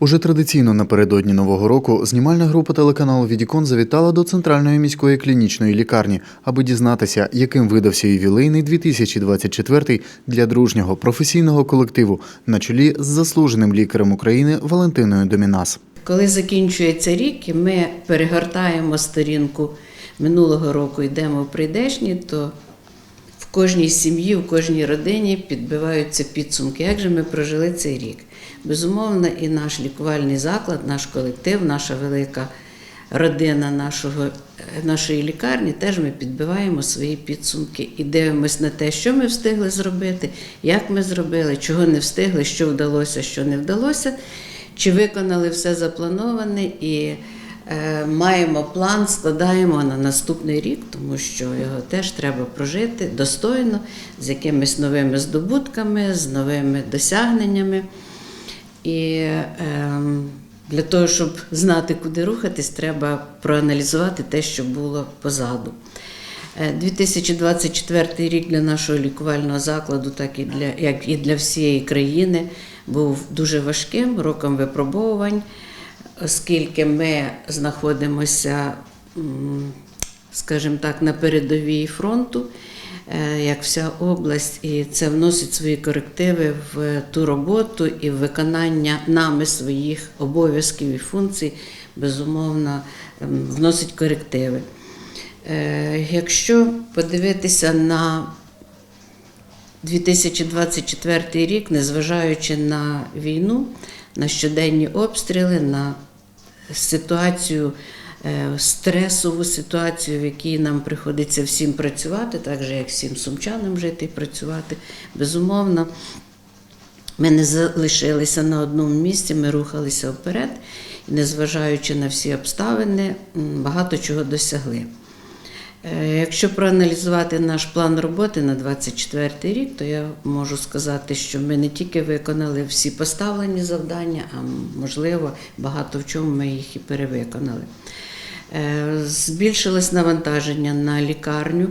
Уже традиційно напередодні нового року знімальна група телеканалу Відікон завітала до центральної міської клінічної лікарні, аби дізнатися, яким видався ювілейний 2024 для дружнього професійного колективу на чолі з заслуженим лікарем України Валентиною Домінас. Коли закінчується рік, і ми перегортаємо сторінку минулого року, йдемо в прийдешні, то в кожній сім'ї, в кожній родині підбиваються підсумки, як же ми прожили цей рік. Безумовно, і наш лікувальний заклад, наш колектив, наша велика родина нашого, нашої лікарні, теж ми підбиваємо свої підсумки і дивимося на те, що ми встигли зробити, як ми зробили, чого не встигли, що вдалося, що не вдалося, чи виконали все заплановане і е, маємо план, складаємо на наступний рік, тому що його теж треба прожити достойно, з якимись новими здобутками, з новими досягненнями. І ем, для того, щоб знати, куди рухатись, треба проаналізувати те, що було позаду. Е, 2024 рік для нашого лікувального закладу, так і для, як і для всієї країни, був дуже важким роком випробовувань, оскільки ми знаходимося, скажімо так, на передовій фронту, е, як вся область, і це вносить свої корективи в ту роботу і в виконання нами своїх обов'язків і функцій, безумовно, ем, вносить корективи. Е, Якщо подивитися на 2024 рік, незважаючи на війну, на щоденні обстріли, на ситуацію, е, стресову ситуацію, в якій нам приходиться всім працювати, так же як всім сумчанам жити і працювати, безумовно, ми не залишилися на одному місці, ми рухалися вперед, і незважаючи на всі обставини, багато чого досягли. Е, Якщо проаналізувати наш план роботи на 24 рік, то я можу сказати, що ми не тільки виконали всі поставлені завдання, а можливо, багато в чому ми їх і перевиконали. Е, Збільшилось навантаження на лікарню,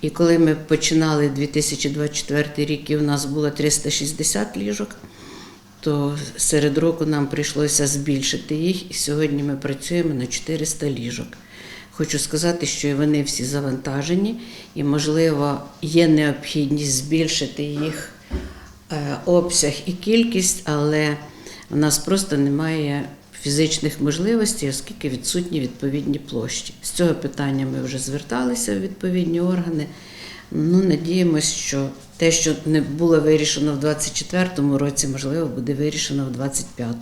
і коли ми починали 2024 рік, і у нас було 360 ліжок, то серед року нам прийшлося збільшити їх, і сьогодні ми працюємо на 400 ліжок. Хочу сказати, що вони всі завантажені, і, можливо, є необхідність збільшити їх е, обсяг і кількість, але у нас просто немає фізичних можливостей, оскільки відсутні відповідні площі. З цього питання ми вже зверталися в відповідні органи. Ну, надіємось, що те, що не було вирішено в 2024 році, можливо, буде вирішено в 2025.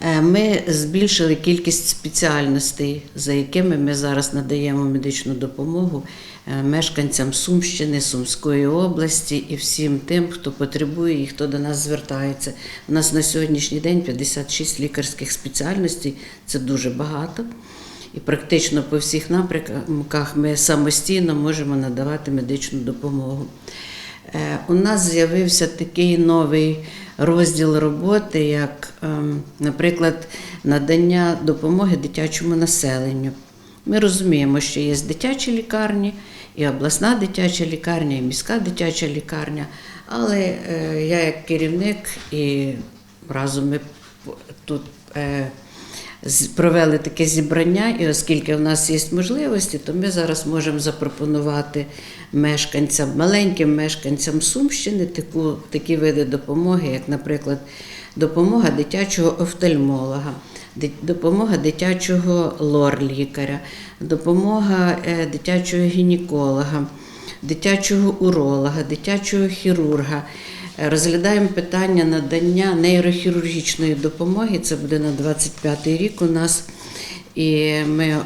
Е, Ми збільшили кількість спеціальностей, за якими ми зараз надаємо медичну допомогу е, мешканцям Сумщини, Сумської області і всім тим, хто потребує і хто до нас звертається. У нас на сьогоднішній день 56 лікарських спеціальностей це дуже багато. І практично по всіх напрямках ми самостійно можемо надавати медичну допомогу. Е, У нас з'явився такий новий розділ роботи, як, ем, наприклад, надання допомоги дитячому населенню. Ми розуміємо, що є дитячі лікарні, і обласна дитяча лікарня, і міська дитяча лікарня. Але е, я як керівник і разом ми тут. Провели таке зібрання, і оскільки в нас є можливості, то ми зараз можемо запропонувати мешканцям, маленьким мешканцям Сумщини таку, такі види допомоги, як, наприклад, допомога дитячого офтальмолога, допомога дитячого лор-лікаря, допомога е, дитячого гінеколога, дитячого уролога, дитячого хірурга. Розглядаємо питання надання нейрохірургічної допомоги. Це буде на 25-й рік у нас. І ми,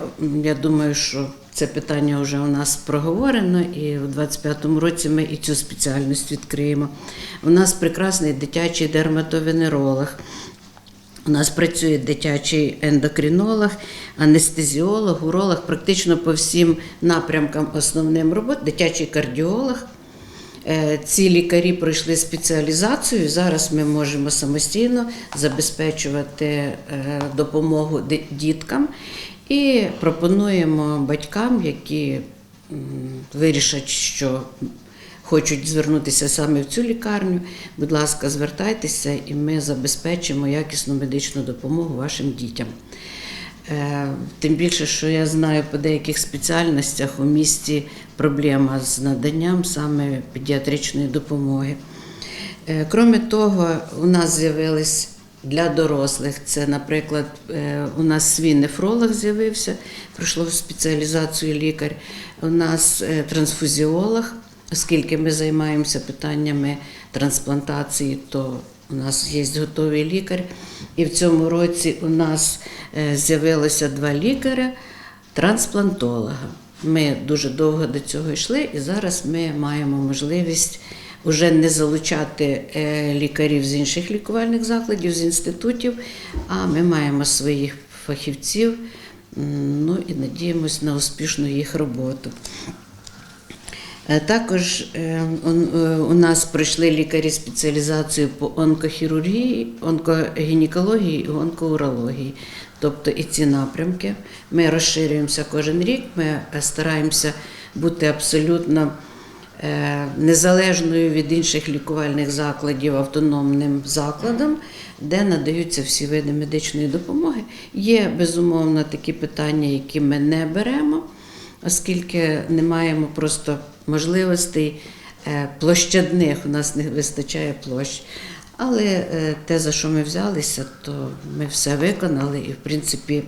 я думаю, що це питання вже у нас проговорено, і в 25-му році ми і цю спеціальність відкриємо. У нас прекрасний дитячий дерматовенеролог. У нас працює дитячий ендокринолог, анестезіолог, уролог, практично по всім напрямкам основним робот, дитячий кардіолог. Е, Ці лікарі пройшли спеціалізацію. Зараз ми можемо самостійно забезпечувати е, допомогу діткам і пропонуємо батькам, які вирішать, що хочуть звернутися саме в цю лікарню, будь ласка, звертайтеся, і ми забезпечимо якісну медичну допомогу вашим дітям. Е, Тим більше, що я знаю по деяких спеціальностях у місті проблема з наданням саме педіатричної допомоги. Е, Кроме того, у нас з'явились для дорослих. Це, наприклад, е, у нас свій нефролог з'явився, пройшло спеціалізацію лікар. У нас трансфузіолог, оскільки ми займаємося питаннями трансплантації, то у нас є готовий лікар. І в цьому році у нас е, з'явилося два лікаря трансплантолога. Ми дуже довго до цього йшли, і зараз ми маємо можливість вже не залучати е, лікарів з інших лікувальних закладів, з інститутів, а ми маємо своїх фахівців. Ну і надіємось на успішну їх роботу. Е, Також е, е, у нас пройшли лікарі спеціалізацію по онкохірургії, онкогінекології і онкоурології. Тобто і ці напрямки. Ми розширюємося кожен рік, ми стараємося бути абсолютно незалежною від інших лікувальних закладів, автономним закладом, де надаються всі види медичної допомоги. Є безумовно такі питання, які ми не беремо оскільки не маємо просто можливостей е, площадних, у нас не вистачає площ. Але е, те, за що ми взялися, то ми все виконали і, в принципі,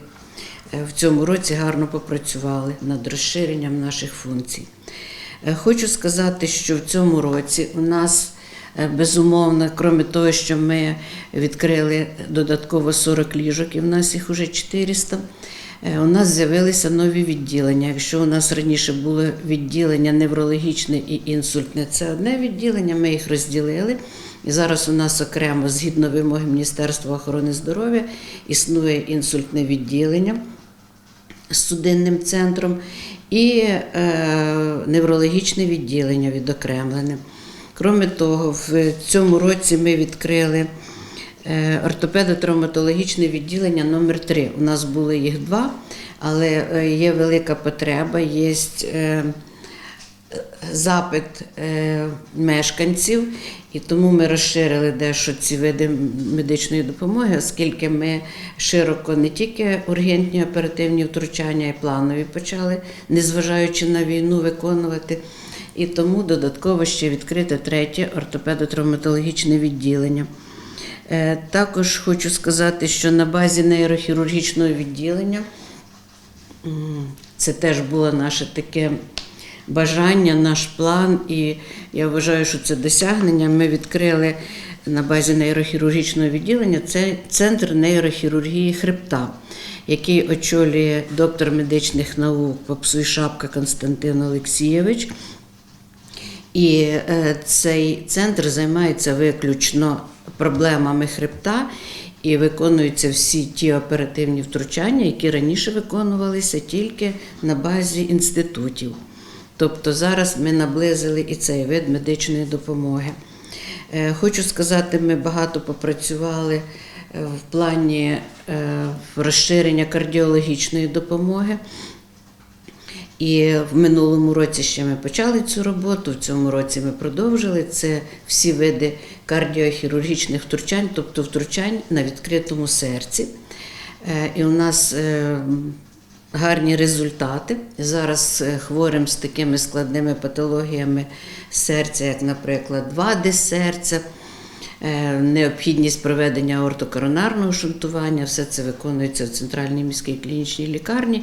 е, в цьому році гарно попрацювали над розширенням наших функцій. Хочу сказати, що в цьому році у нас безумовно, крім того, що ми відкрили додатково 40 ліжок, і в нас їх уже 400. Е, У нас з'явилися нові відділення. Якщо у нас раніше було відділення неврологічне і інсультне, це одне відділення, ми їх розділили. І зараз у нас окремо, згідно вимоги Міністерства охорони здоров'я, існує інсультне відділення з судинним центром і е, неврологічне відділення відокремлене. Кроме того, в цьому році ми відкрили ортопедо-травматологічне відділення номер 3 У нас було їх два, але е, є велика потреба, є е, запит е, мешканців, і тому ми розширили дещо ці види медичної допомоги, оскільки ми широко не тільки ургентні оперативні втручання і планові почали, незважаючи на війну, виконувати. І тому додатково ще відкрите третє ортопедо-травматологічне відділення. Е, Також хочу сказати, що на базі нейрохірургічного відділення Це теж було наше таке бажання, наш план, і я вважаю, що це досягнення. Ми відкрили на базі нейрохірургічного відділення це центр нейрохірургії хребта, який очолює доктор медичних наук Попсуй Шапка Константин Олексійович. І е, цей центр займається виключно проблемами хребта і виконуються всі ті оперативні втручання, які раніше виконувалися тільки на базі інститутів. Тобто зараз ми наблизили і цей вид медичної допомоги. Е, Хочу сказати, ми багато попрацювали е, в плані е, розширення кардіологічної допомоги. І в минулому році ще ми почали цю роботу, в цьому році ми продовжили. Це всі види кардіохірургічних втручань, тобто втручань на відкритому серці. Е, І у нас е, гарні результати. Зараз е, хворим з такими складними патологіями серця, як, наприклад, вади серця. Е, необхідність проведення аортокоронарного шунтування. Все це виконується в центральній міській клінічній лікарні.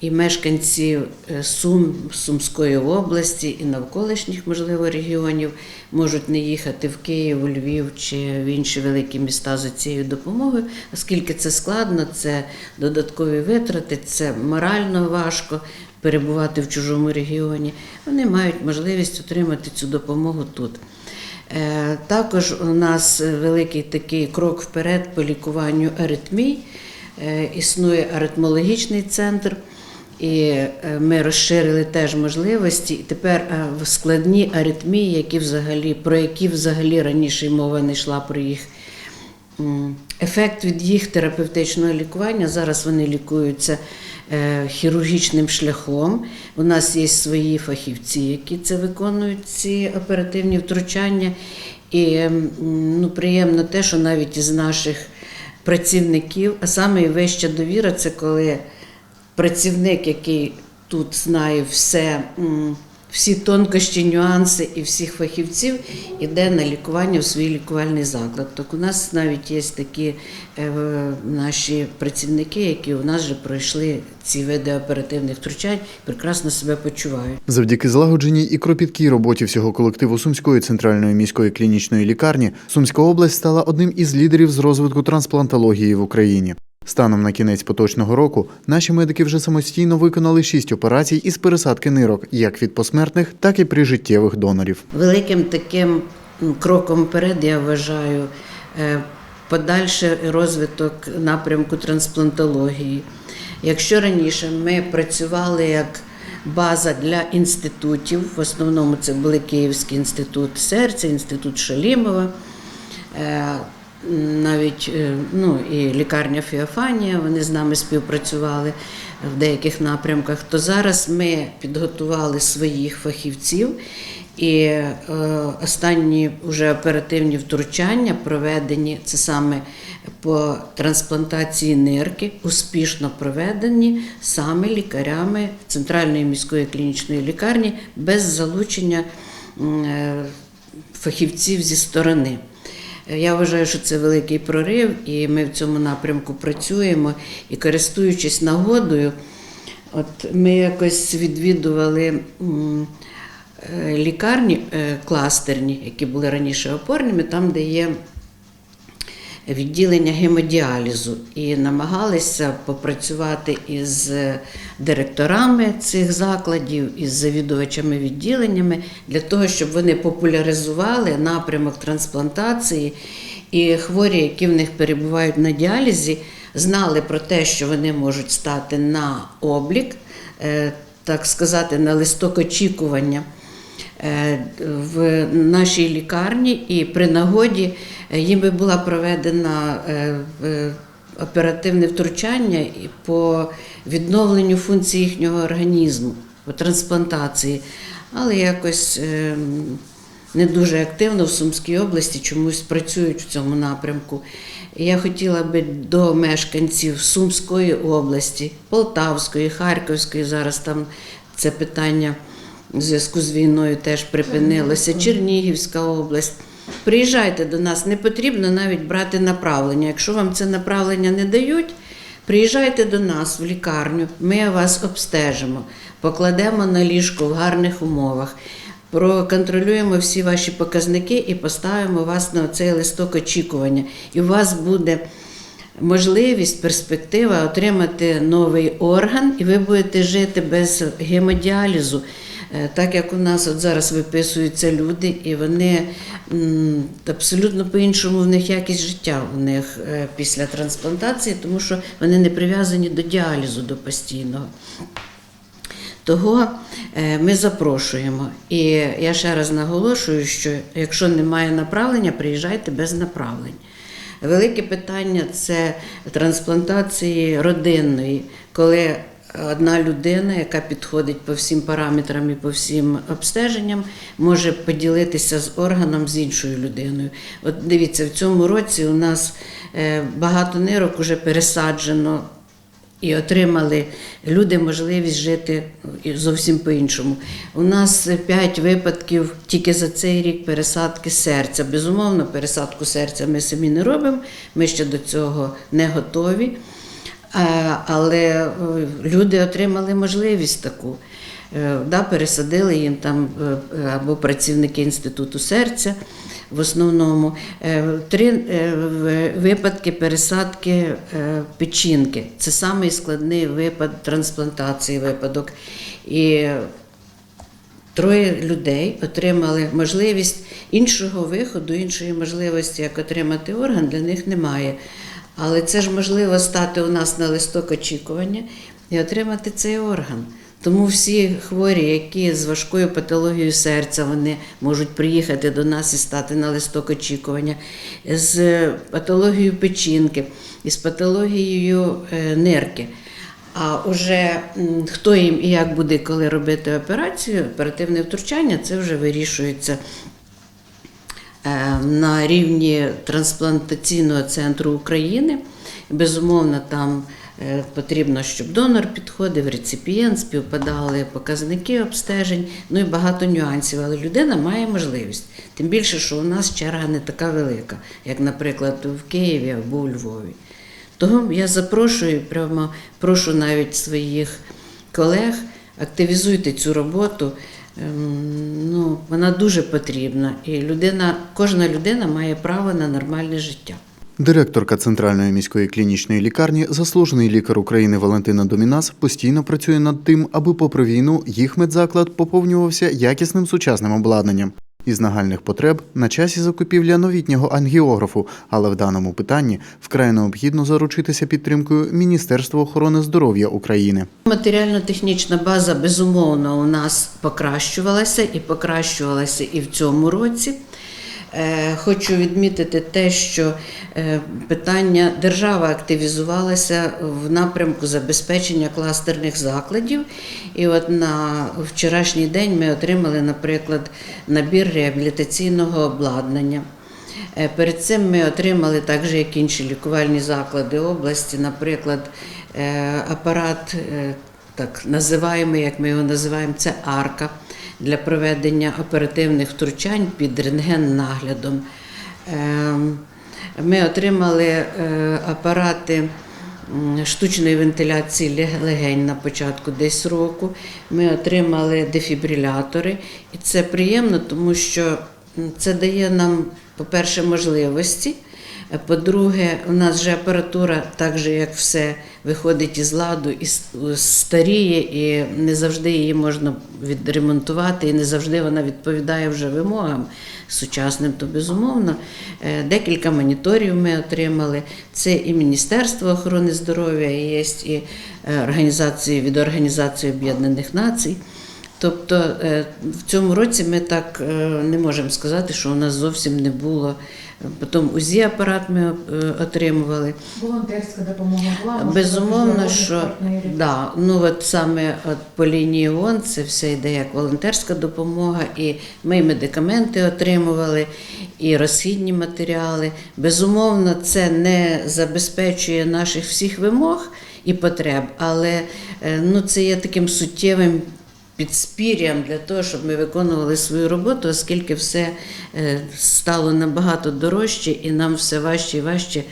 І мешканці е, Сум, Сумської області і навколишніх, можливо, регіонів можуть не їхати в Київ, Львів чи в інші великі міста за цією допомогою, оскільки це складно, це додаткові витрати, це морально важко перебувати в чужому регіоні. Вони мають можливість отримати цю допомогу тут. Е, Також у нас великий такий крок вперед по лікуванню аритмій. Е, Існує аритмологічний центр, і е, ми розширили теж можливості. І тепер складні аритмії, які взагалі, про які взагалі раніше мова не йшла про їх ефект від їх терапевтичного лікування. Зараз вони лікуються хірургічним шляхом. У нас є свої фахівці, які це виконують, ці оперативні втручання. І ну, приємно те, що навіть із наших працівників, а саме і вища довіра, це коли працівник, який тут знає все, всі тонкощі, нюанси і всіх фахівців, іде на лікування в свій лікувальний заклад. Так у нас навіть є такі е, наші працівники, які у нас вже пройшли ці види оперативних втручань, прекрасно себе почувають. Завдяки злагодженій і кропіткій роботі всього колективу Сумської центральної міської клінічної лікарні Сумська область стала одним із лідерів з розвитку трансплантології в Україні. Станом на кінець поточного року наші медики вже самостійно виконали шість операцій із пересадки нирок, як від посмертних, так і при життєвих донорів. Великим таким кроком вперед я вважаю е, подальший розвиток напрямку трансплантології. Якщо раніше ми працювали як база для інститутів, в основному це були Київський інститут серця, інститут Шалімова, е, навіть е, ну, і лікарня Феофанія, вони з нами співпрацювали в деяких напрямках, то зараз ми підготували своїх фахівців. І е, останні вже оперативні втручання проведені це саме по трансплантації нирки, успішно проведені саме лікарями Центральної міської клінічної лікарні без залучення е, фахівців зі сторони. Я вважаю, що це великий прорив, і ми в цьому напрямку працюємо. І користуючись нагодою, от ми якось відвідували е, лікарні е, кластерні, які були раніше опорними, там, де є відділення гемодіалізу, і намагалися попрацювати із директорами цих закладів, із завідувачами відділеннями для того, щоб вони популяризували напрямок трансплантації, і хворі, які в них перебувають на діалізі, знали про те, що вони можуть стати на облік, е, так сказати, на листок очікування в нашій лікарні, і при нагоді е, їм була проведена е, е, оперативне втручання по відновленню функцій їхнього організму, по трансплантації. Але якось е, не дуже активно в Сумській області чомусь працюють в цьому напрямку. Я хотіла би до мешканців Сумської області, Полтавської, Харківської, зараз там це питання в зв'язку з війною теж припинилося, Чернігівська область. Приїжджайте до нас, не потрібно навіть брати направлення. Якщо вам це направлення не дають, приїжджайте до нас в лікарню, ми вас обстежимо, покладемо на ліжко в гарних умовах, проконтролюємо всі ваші показники і поставимо вас на цей листок очікування. І у вас буде можливість, перспектива отримати новий орган, і ви будете жити без гемодіалізу. Е, Так як у нас от зараз виписуються люди, і вони абсолютно по-іншому в них якість життя у них е, після трансплантації, тому що вони не прив'язані до діалізу до постійного. Того е, ми запрошуємо. І я ще раз наголошую, що якщо немає направлення, приїжджайте без направлень. Велике питання це трансплантації родинної, коли одна людина, яка підходить по всім параметрам і по всім обстеженням, може поділитися з органом з іншою людиною. От дивіться, в цьому році у нас е, багато нирок вже пересаджено і отримали люди можливість жити зовсім по-іншому. У нас п'ять випадків тільки за цей рік пересадки серця. Безумовно, пересадку серця ми самі не робимо, ми ще до цього не готові. А, Але е, люди отримали можливість таку. Е, Да, пересадили їм там е, або працівники інституту серця. В основному Е, три е, випадки пересадки е, печінки. Це самий складний випад трансплантації випадок. І троє людей отримали можливість іншого виходу, іншої можливості, як отримати орган, для них немає. Але це ж можливо стати у нас на листок очікування і отримати цей орган. Тому всі хворі, які з важкою патологією серця, вони можуть приїхати до нас і стати на листок очікування, з патологією печінки, і з патологією е, нирки. А уже хто їм і як буде коли робити операцію, оперативне втручання, це вже вирішується е, на рівні трансплантаційного центру України. Безумовно, там е, потрібно, щоб донор підходив, реципієнт, співпадали показники обстежень, ну і багато нюансів. Але людина має можливість. Тим більше, що у нас черга не така велика, як, наприклад, в Києві або у Львові. Тому я запрошую, прямо прошу навіть своїх колег, активізуйте цю роботу. Ем, Ну, вона дуже потрібна, і людина, кожна людина має право на нормальне життя. Директорка Центральної міської клінічної лікарні, заслужений лікар України Валентина Домінас, постійно працює над тим, аби попри війну їх медзаклад поповнювався якісним сучасним обладнанням. Із нагальних потреб на часі закупівля новітнього ангіографу, але в даному питанні вкрай необхідно заручитися підтримкою Міністерства охорони здоров'я України. Матеріально-технічна база безумовно у нас покращувалася і покращувалася і в цьому році. Е, Хочу відмітити те, що е, питання держава активізувалася в напрямку забезпечення кластерних закладів. І от на вчорашній день ми отримали, наприклад, набір реабілітаційного обладнання. Е, Перед цим ми отримали, так же як інші лікувальні заклади області, наприклад, апарат, так називаємо, як ми його називаємо, це арка для проведення оперативних втручань під рентген-наглядом. Ем, Ми отримали е, апарати штучної вентиляції легень на початку десь року. Ми отримали дефібрилятори, і це приємно, тому що це дає нам, по-перше, можливості. По-друге, у нас вже апаратура, так же як все, виходить із ладу і старіє, і не завжди її можна відремонтувати, і не завжди вона відповідає вже вимогам сучасним. То безумовно, е, декілька моніторів ми отримали. Це і Міністерство охорони здоров'я, і є і е, організації від Організації Об'єднаних Націй. Тобто е, в цьому році ми так не можемо сказати, що у нас зовсім не було. Потім УЗІ апарат ми е, отримували. Волонтерська допомога була. Безумовно, що да, ну от саме от по лінії ООН це все йде як волонтерська допомога, і ми медикаменти отримували, і розхідні матеріали. Безумовно, це не забезпечує наших всіх вимог і потреб, але е, ну, це є таким суттєвим підспір'ям для того, щоб ми виконували свою роботу, оскільки все е, стало набагато дорожче і нам все важче і важче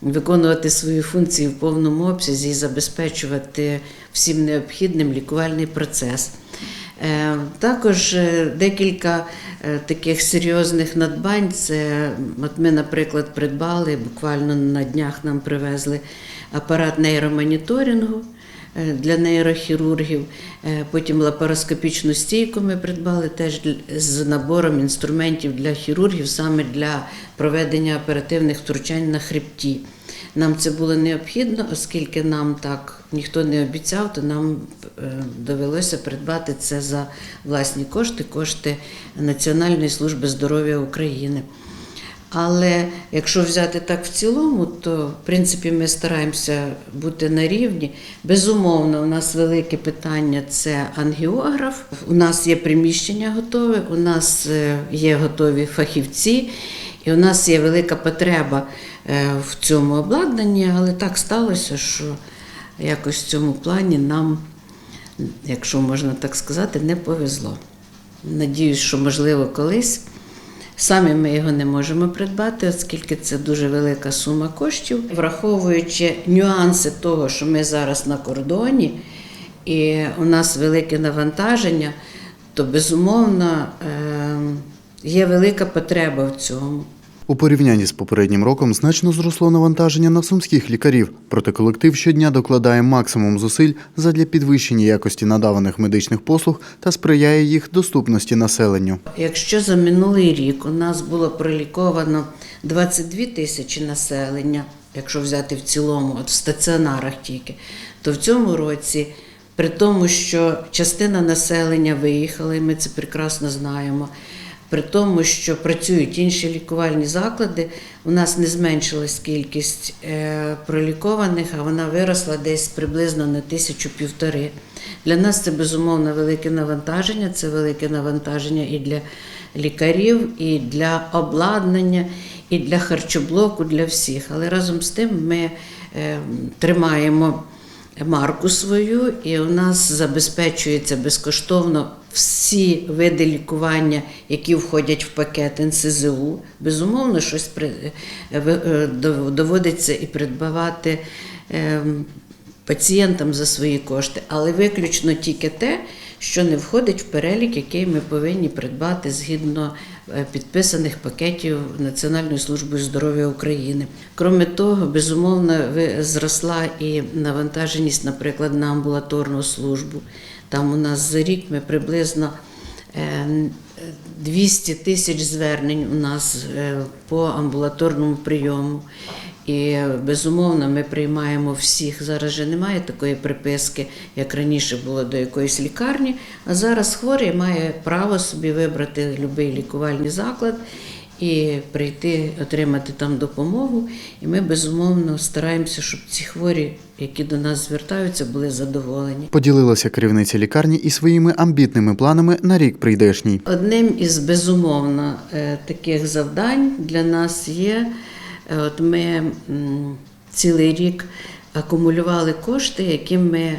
виконувати свої функції в повному обсязі і забезпечувати всім необхідним лікувальний процес. Е, Також е, декілька таких серйозних надбань. Це от ми, наприклад, придбали буквально на днях нам привезли апарат нейромоніторингу для нейрохірургів. Е, Потім лапароскопічну стійку ми придбали теж з набором інструментів для хірургів, саме для проведення оперативних втручань на хребті. Нам це було необхідно, оскільки нам так ніхто не обіцяв, то нам е, довелося придбати це за власні кошти, кошти Національної служби здоров'я України. Але якщо взяти так в цілому, то в принципі ми стараємося бути на рівні. Безумовно, у нас велике питання це ангіограф. У нас є приміщення готове, у нас е, є готові фахівці, і у нас є велика потреба е, в цьому обладнанні, але так сталося, що якось в цьому плані нам, якщо можна так сказати, не повезло. Надіюсь, що можливо колись. Самі ми його не можемо придбати, оскільки це дуже велика сума коштів. Враховуючи нюанси того, що ми зараз на кордоні, і у нас велике навантаження, то безумовно ем, є велика потреба в цьому. У порівнянні з попереднім роком значно зросло навантаження на сумських лікарів, проте колектив щодня докладає максимум зусиль задля підвищення якості надаваних медичних послуг та сприяє їх доступності населенню. Якщо за минулий рік у нас було проліковано 22 тисячі населення, якщо взяти в цілому, от в стаціонарах тільки, то в цьому році, при тому, що частина населення виїхала, і ми це прекрасно знаємо, При тому, що працюють інші лікувальні заклади, у нас не зменшилась кількість е, пролікованих, а вона виросла десь приблизно на тисячу півтори. Для нас це безумовно велике навантаження, це велике навантаження і для лікарів, і для обладнання, і для харчоблоку, для всіх. Але разом з тим ми е, тримаємо марку свою, і у нас забезпечується безкоштовно всі види лікування, які входять в пакет НСЗУ. Безумовно, щось е, е, дов- доводиться і придбавати ем, пацієнтам за свої кошти, але виключно тільки те, що не входить в перелік, який ми повинні придбати згідно підписаних пакетів Національної служби здоров'я України. Кроме того, безумовно, зросла і навантаженість, наприклад, на амбулаторну службу. Там у нас за рік ми приблизно е, 200 тисяч звернень у нас е, по амбулаторному прийому. І безумовно ми приймаємо всіх. Зараз же немає такої приписки, як раніше було до якоїсь лікарні. А зараз хворий має право собі вибрати будь-який лікувальний заклад і прийти отримати там допомогу. І ми безумовно стараємося, щоб ці хворі, які до нас звертаються, були задоволені. Поділилася керівниця лікарні і своїми амбітними планами на рік прийдешній. Одним із безумовно е, таких завдань для нас є. Е, От ми цілий рік акумулювали кошти, які ми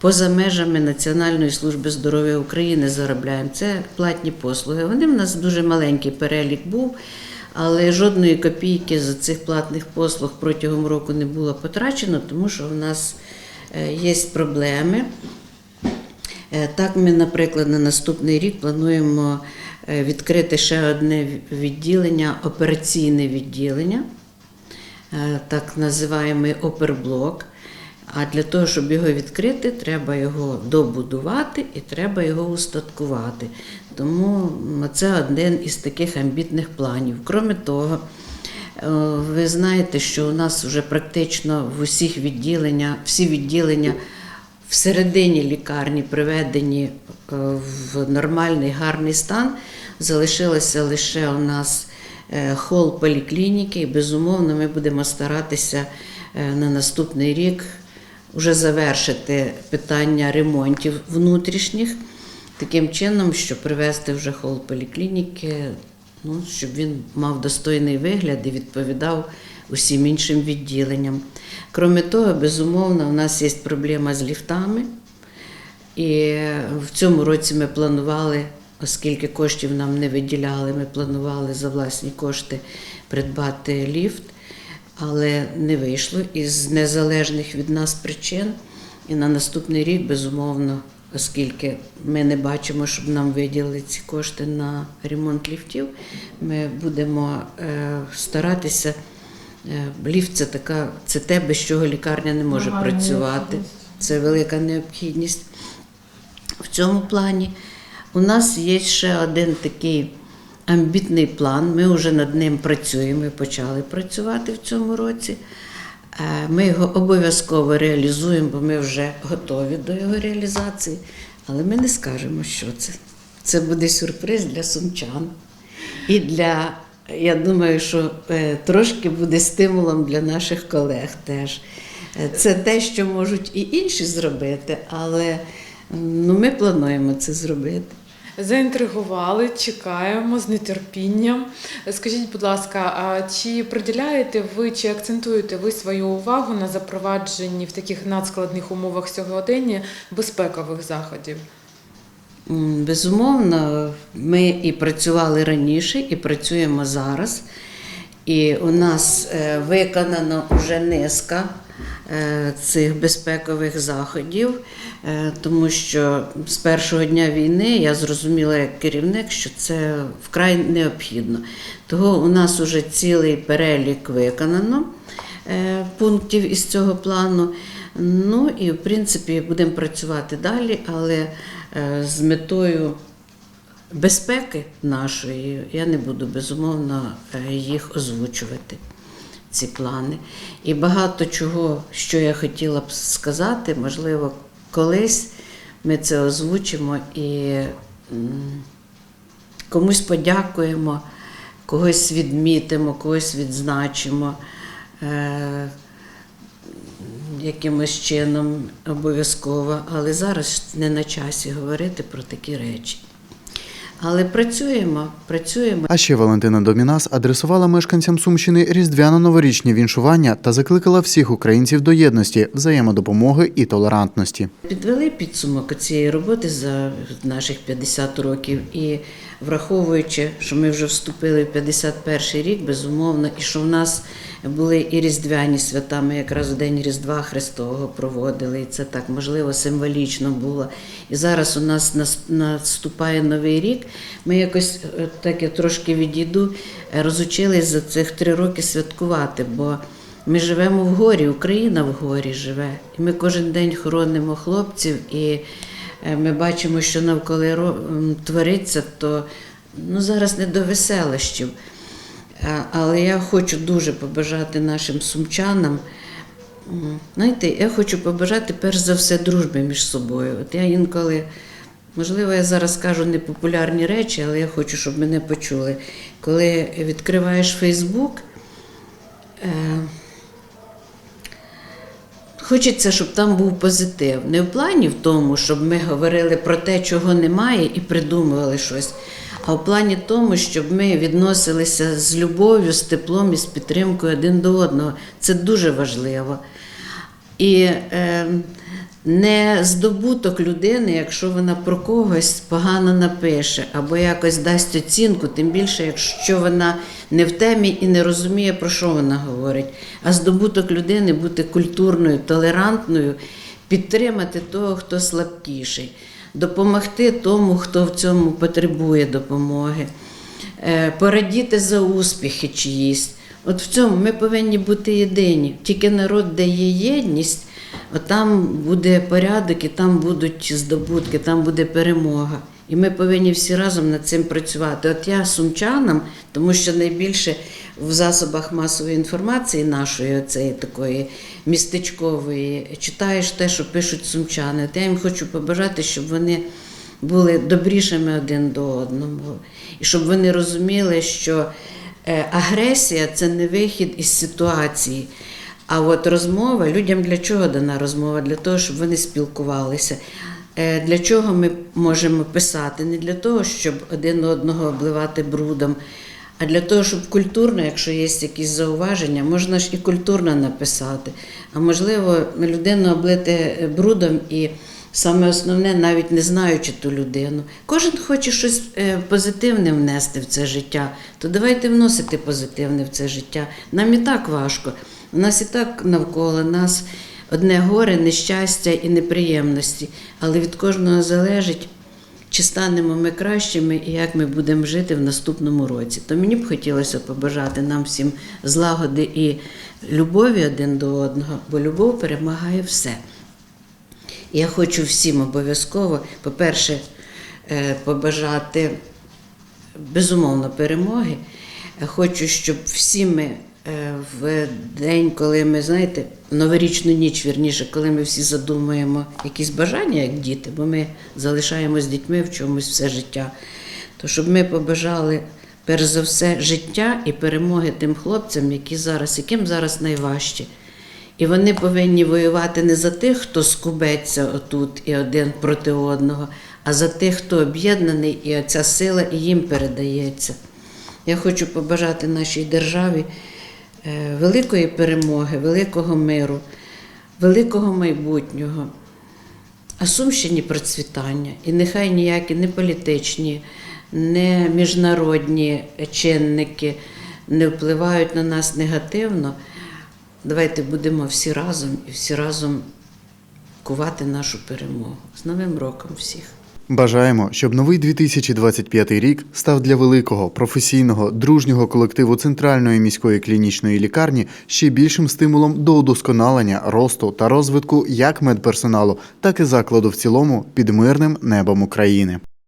поза межами Національної служби здоров'я України заробляємо. Це платні послуги. Вони в нас дуже маленький перелік був, але жодної копійки з цих платних послуг протягом року не було потрачено, тому що в нас е, є проблеми. Е, Так, ми, наприклад, на наступний рік плануємо відкрити ще одне відділення, операційне відділення, е, так називаємо оперблок. А для того, щоб його відкрити, треба його добудувати і треба його устаткувати. Тому це один із таких амбітних планів. Кроме того, е, ви знаєте, що у нас вже практично в усіх відділеннях, всі відділення всередині лікарні приведені е, в нормальний гарний стан. Залишилося лише у нас е, хол поліклініки, і безумовно ми будемо старатися е, на наступний рік вже завершити питання ремонтів внутрішніх, таким чином, щоб привести вже хол поліклініки, ну, щоб він мав достойний вигляд і відповідав усім іншим відділенням. Кроме того, безумовно, у нас є проблема з ліфтами. І в цьому році ми планували, оскільки коштів нам не виділяли, ми планували за власні кошти придбати ліфт, але не вийшло із незалежних від нас причин. І на наступний рік, безумовно, оскільки ми не бачимо, щоб нам виділили ці кошти на ремонт ліфтів, ми будемо е, старатися. Е, Ліфт це така, це те, без чого лікарня не може Нагальна працювати. Це велика необхідність. В цьому плані у нас є ще один такий амбітний план. Ми вже над ним працюємо, ми почали працювати в цьому році. Е, Ми його обов'язково реалізуємо, бо ми вже готові до його реалізації, але ми не скажемо, що це. Це буде сюрприз для сумчан. І для, я думаю, що е, трошки буде стимулом для наших колег теж. Е, Це те, що можуть і інші зробити, але ну, ми плануємо це зробити. Заінтригували, чекаємо з нетерпінням. Скажіть, будь ласка, а чи приділяєте ви, чи акцентуєте ви свою увагу на запровадженні в таких надскладних умовах сьогодення безпекових заходів? Безумовно, ми і працювали раніше, і працюємо зараз. І у нас е, виконано вже низка е, цих безпекових заходів, е, тому що з першого дня війни я зрозуміла як керівник, що це вкрай необхідно. Того у нас вже цілий перелік виконано пунктів із цього плану. Ну і в принципі будемо працювати далі, але з метою безпеки нашої я не буду безумовно е, їх озвучувати. Ці плани. І багато чого, що я хотіла б сказати, можливо, колись ми це озвучимо і комусь подякуємо, когось відмітимо, когось відзначимо. Якимось чином обов'язково, але зараз не на часі говорити про такі речі. Але працюємо, працюємо. А ще Валентина Домінас адресувала мешканцям Сумщини різдвяно-новорічні віншування та закликала всіх українців до єдності, взаємодопомоги і толерантності. Підвели підсумок цієї роботи за наших 50 років і враховуючи, що ми вже вступили в 51 рік, безумовно, і що в нас були і різдвяні свята, ми якраз у день Різдва Христового проводили, і це так можливо символічно було. І зараз у нас нас- наступає новий рік. Ми якось е, так я трошки відійду, е, розучились за цих три роки святкувати, бо ми живемо в горі, Україна в горі живе. І ми кожен день хоронимо хлопців, і е, ми бачимо, що навколо твориться, то ну, зараз не до веселощів. Але я хочу дуже побажати нашим сумчанам. Знаєте, я хочу побажати перш за все дружби між собою. От я інколи, можливо, я зараз кажу непопулярні речі, але я хочу, щоб мене почули. Коли відкриваєш Фейсбук, е, Хочеться, щоб там був позитив. Не в плані в тому, щоб ми говорили про те, чого немає, і придумували щось, а в плані тому, щоб ми відносилися з любов'ю, з теплом і з підтримкою один до одного. Це дуже важливо. І е, не здобуток людини, якщо вона про когось погано напише або якось дасть оцінку, тим більше, якщо вона не в темі і не розуміє, про що вона говорить. А здобуток людини бути культурною, толерантною, підтримати того, хто слабкіший, допомогти тому, хто в цьому потребує допомоги, е, порадіти за успіхи чиїсь. От в цьому ми повинні бути єдині. Тільки народ, де є єдність, от там буде порядок і там будуть здобутки, там буде перемога. І ми повинні всі разом над цим працювати. От я сумчанам, тому що найбільше в засобах масової інформації нашої, оцеї такої містечкової, читаєш те, що пишуть сумчани. От я їм хочу побажати, щоб вони були добрішими один до одного, і щоб вони розуміли, що е, агресія це не вихід із ситуації. А от розмова, людям для чого дана розмова? Для того, щоб вони спілкувалися. Е, Для чого ми можемо писати? Не для того, щоб один одного обливати брудом, а для того, щоб культурно, якщо є якісь зауваження, можна ж і культурно написати. А можливо, людину облити брудом і саме основне, навіть не знаючи ту людину. Кожен хоче щось е, позитивне внести в це життя, то давайте вносити позитивне в це життя. Нам і так важко. У нас і так навколо нас одне горе, нещастя і неприємності, але від кожного залежить. Чи станемо ми кращими і як ми будемо жити в наступному році? То мені б хотілося побажати нам всім злагоди і любові один до одного, бо любов перемагає все. Я хочу всім обов'язково, по-перше, е, побажати безумовно перемоги. Хочу, щоб всі ми в день, коли ми, знаєте, новорічну ніч, вірніше, коли ми всі задумуємо якісь бажання, як діти, бо ми залишаємось з дітьми в чомусь все життя, то щоб ми побажали перш за все життя і перемоги тим хлопцям, які зараз, яким зараз найважче. І вони повинні воювати не за тих, хто скубеться отут і один проти одного, а за тих, хто об'єднаний, і ця сила і їм передається. Я хочу побажати нашій державі е, великої перемоги, великого миру, великого майбутнього, а Сумщині процвітання. І нехай ніякі не політичні, не міжнародні чинники не впливають на нас негативно. Давайте будемо всі разом і всі разом кувати нашу перемогу. З Новим роком всіх! Бажаємо, щоб новий 2025 рік став для великого, професійного, дружнього колективу Центральної міської клінічної лікарні ще більшим стимулом до удосконалення, росту та розвитку як медперсоналу, так і закладу в цілому під мирним небом України.